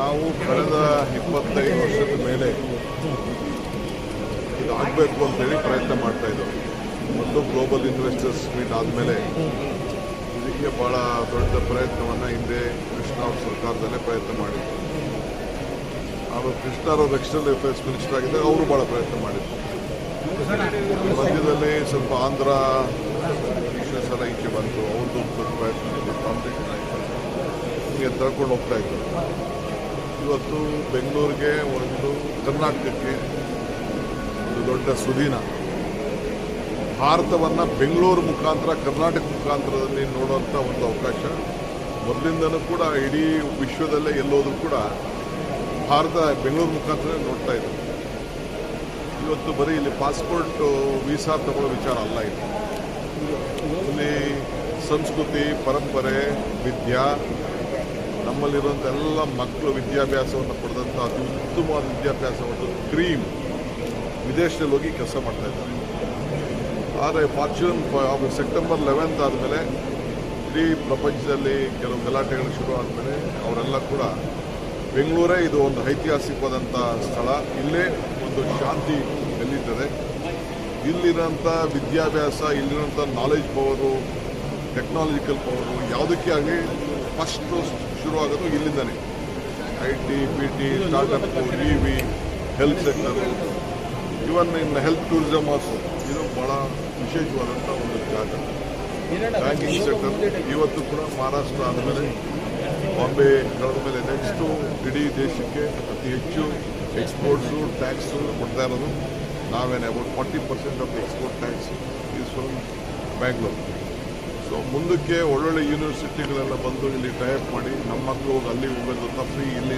ನಾವು ಕಳೆದ ಇಪ್ಪತ್ತೈದು ವರ್ಷದ ಮೇಲೆ ಇದು ಆಗಬೇಕು ಅಂತೇಳಿ ಪ್ರಯತ್ನ ಮಾಡ್ತಾ ಇದ್ದೋ ಒಂದು ಗ್ಲೋಬಲ್ ಇನ್ವೆಸ್ಟರ್ಸ್ ಮೀಟ್ ಆದಮೇಲೆ ಇದಕ್ಕೆ ಭಾಳ ದೊಡ್ಡ ಪ್ರಯತ್ನವನ್ನು ಹಿಂದೆ ಕೃಷ್ಣ ಅವ್ರ ಸರ್ಕಾರದಲ್ಲೇ ಪ್ರಯತ್ನ ಮಾಡಿದ್ರು. ಅವರು ಕೃಷ್ಣ ಅವರು ಎಕ್ಸ್ಟರ್ನಲ್ ಅಫೇರ್ಸ್ ಮಿನಿಸ್ಟರ್ ಆಗಿದ್ದಾಗ ಅವರು ಭಾಳ ಪ್ರಯತ್ನ ಮಾಡಿದ್ರು. ಮಧ್ಯದಲ್ಲಿ ಸ್ವಲ್ಪ ಆಂಧ್ರ ಇಶ್ಯೂಸ್ ಈಚೆ ಬಂತು. ಅವ್ರದ್ದು ಪ್ರಯತ್ನ ಕಾಂಪಿಟೇಷನ್ ಆಯಿತು. ಹೀಗೆ ತಳ್ಕೊಂಡು ಹೋಗ್ತಾ ಇದ್ರು. ಇವತ್ತು ಬೆಂಗಳೂರಿಗೆ ಒಂದು ಕರ್ನಾಟಕಕ್ಕೆ ಒಂದು ದೊಡ್ಡ ಸುದೀನ. ಭಾರತವನ್ನು ಬೆಂಗಳೂರು ಮುಖಾಂತರ, ಕರ್ನಾಟಕ ಮುಖಾಂತರದಲ್ಲಿ ನೋಡುವಂಥ ಒಂದು ಅವಕಾಶ. ಮೊದಲಿಂದಲೂ ಕೂಡ ಇಡೀ ವಿಶ್ವದಲ್ಲೇ ಎಲ್ಲೋದ್ರೂ ಕೂಡ ಭಾರತ ಬೆಂಗಳೂರು ಮುಖಾಂತರ ನೋಡ್ತಾ ಇದ್ರು ಇವತ್ತು ಬರೀ ಇಲ್ಲಿ ಪಾಸ್ಪೋರ್ಟ್ ವೀಸಾ ತಗೊಳ್ಳೋ ವಿಚಾರ ಅಲ್ಲ ಇದು ಇಲ್ಲಿ ಸಂಸ್ಕೃತಿ, ಪರಂಪರೆ, ವಿದ್ಯಾ ನಮ್ಮಲ್ಲಿರುವಂಥ ಎಲ್ಲ ಮಕ್ಕಳು ವಿದ್ಯಾಭ್ಯಾಸವನ್ನು ಪಡೆದಂಥ ಅತಿ ಉತ್ತಮವಾದ ವಿದ್ಯಾಭ್ಯಾಸ ಒಂದು ಕ್ರೀಮ್ ವಿದೇಶದಲ್ಲಿ ಹೋಗಿ ಕೆಲಸ ಮಾಡ್ತಾ ಇದ್ದಾರೆ. ಆದರೆ ಫಾರ್ಚೂನ್ ಸೆಪ್ಟೆಂಬರ್ ಲೆವೆಂತ್ ಆದಮೇಲೆ ಇಡೀ ಪ್ರಪಂಚದಲ್ಲಿ ಕೆಲವು ಗಲಾಟೆಗಳು ಶುರು ಆದಮೇಲೆ ಅವರೆಲ್ಲ ಕೂಡ ಬೆಂಗಳೂರೇ ಇದು ಒಂದು ಐತಿಹಾಸಿಕವಾದಂಥ ಸ್ಥಳ. ಇಲ್ಲೇ ಒಂದು ಶಾಂತಿ ನೆಲ್ಲಿತ್ತದೆ ಇಲ್ಲಿರೋಂಥ ವಿದ್ಯಾಭ್ಯಾಸ ಇಲ್ಲಿರೋಂಥ ನಾಲೆಜ್ ಪವರು ಟೆಕ್ನಾಲಜಿಕಲ್ ಪವರು ಯಾವುದಕ್ಕೆ ಆಗಲಿ ಫಸ್ಟು ಶುರುವಾಗೋದು ಇಲ್ಲಿಂದನೇ. I T P T startup E V health sector even in health tourism also ಇದು ಭಾಳ ವಿಶೇಷವಾದಂಥ ಒಂದು ಜಾಗ. ಬ್ಯಾಂಕಿಂಗ್ ಸೆಕ್ಟರ್ ಇವತ್ತು ಕೂಡ ಮಹಾರಾಷ್ಟ್ರ ಆದಮೇಲೆ ಬಾಂಬೆ ಮೇಲೆ ನೆಕ್ಸ್ಟು ಇಡೀ ದೇಶಕ್ಕೆ ಅತಿ ಹೆಚ್ಚು ಎಕ್ಸ್ಪೋರ್ಟ್ಸು ಟ್ಯಾಕ್ಸು ಕೊಡ್ತಾ ಇರೋದು. ನಾವೇನೆ about forty percent of export tax is from Bangalore so ಮುಂದಕ್ಕೆ ಒಳ್ಳೊಳ್ಳೆ ಯೂನಿವರ್ಸಿಟಿಗಳೆಲ್ಲ ಬಂದು ಇಲ್ಲಿ ಟೈಪ್ ಮಾಡಿ ನಮ್ಮ ಮಕ್ಕಳು ಅಲ್ಲಿ ಹೋಗೋದು ತಪ್ಪಿ ಇಲ್ಲಿ